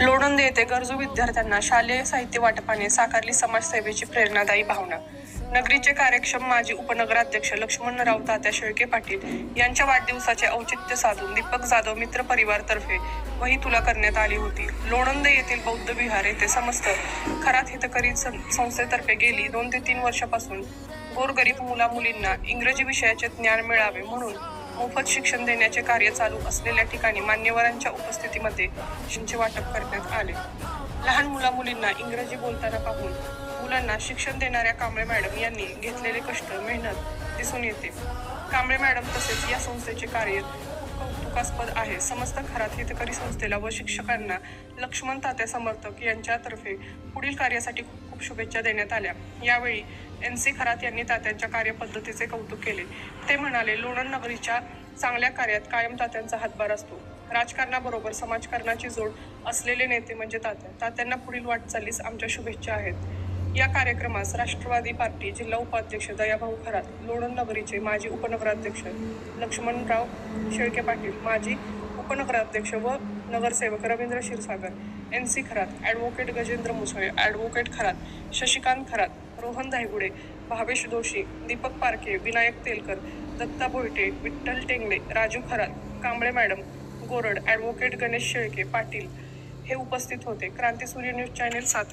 लोणंद येथे गरजू विद्यार्थ्यांना शालेय साहित्य वाटपाने साकारली समाजसेवेची प्रेरणादायी भावना. नगरीचे कार्यक्षम माजी उपनगराध्यक्ष लक्ष्मणराव तात्या शेळके पाटील यांच्या वाढदिवसाचे औचित्य साधून दीपक जाधव मित्र परिवारतर्फे वही तुला करण्यात आली होती. लोणंद येथील बौद्ध विहार येथे समस्त खरात हितकरी सं- संस्थेतर्फे गेली दोन ते तीन वर्षापासून गोरगरीब मुला मुलींना इंग्रजी विषयाचे ज्ञान मिळावे म्हणून मोफत शिक्षण देण्याचे कार्य चालू असलेल्या ठिकाणी मान्यवरांच्या उपस्थितीमध्ये शिंचे वाटप करण्यात आले. लहान मुला मुलींना इंग्रजी बोलताना पाहून मुलांना शिक्षण देणाऱ्या कांबळे मॅडम यांनी घेतलेले कष्ट मेहनत दिसून येते. कांबळे मॅडम तसेच या संस्थेचे कार्य शंकास्पद आहे. समस्त खरात हितकरी संस्थेला व शिक्षकांना लक्ष्मण तात्या समर्थक यांच्यातर्फे पुढील कार्यासाठी खूप खूप शुभेच्छा देण्यात आल्या. यावेळी एन सी खरात यांनी तात्यांच्या कार्यपद्धतीचे कौतुक केले. ते म्हणाले लोणंद नगरीच्या चांगल्या कार्यात कायम तात्यांचा हातभार असतो. राजकारणाबरोबर समाजकारणाची जोड असलेले नेते म्हणजे तात्या. तात्यांना पुढील वाटचालीस आमच्या शुभेच्छा आहेत. या कार्यक्रमास राष्ट्रवादी पार्टी जिल्हा उपाध्यक्ष दयाभाऊ खरात लोणंदनगरीचे माजी उपनगराध्यक्ष लक्ष्मणराव शेळके पाटील माजी उपनगराध्यक्ष व नगरसेवक Ravindra Kshirsagar N C Kharat advocate Gajendra Musale advocate Kharat Shashikant Kharat Rohan Dhaygude Bhavesh Doshi Deepak Parkhe Vinayak Telkar Datta Bhoyate Vitthal Tengle Raju Kharat Kamble madam Gorad advocate Ganesh Shelke Patil हे उपस्थित होते. क्रांती सूर्य news channel Satara.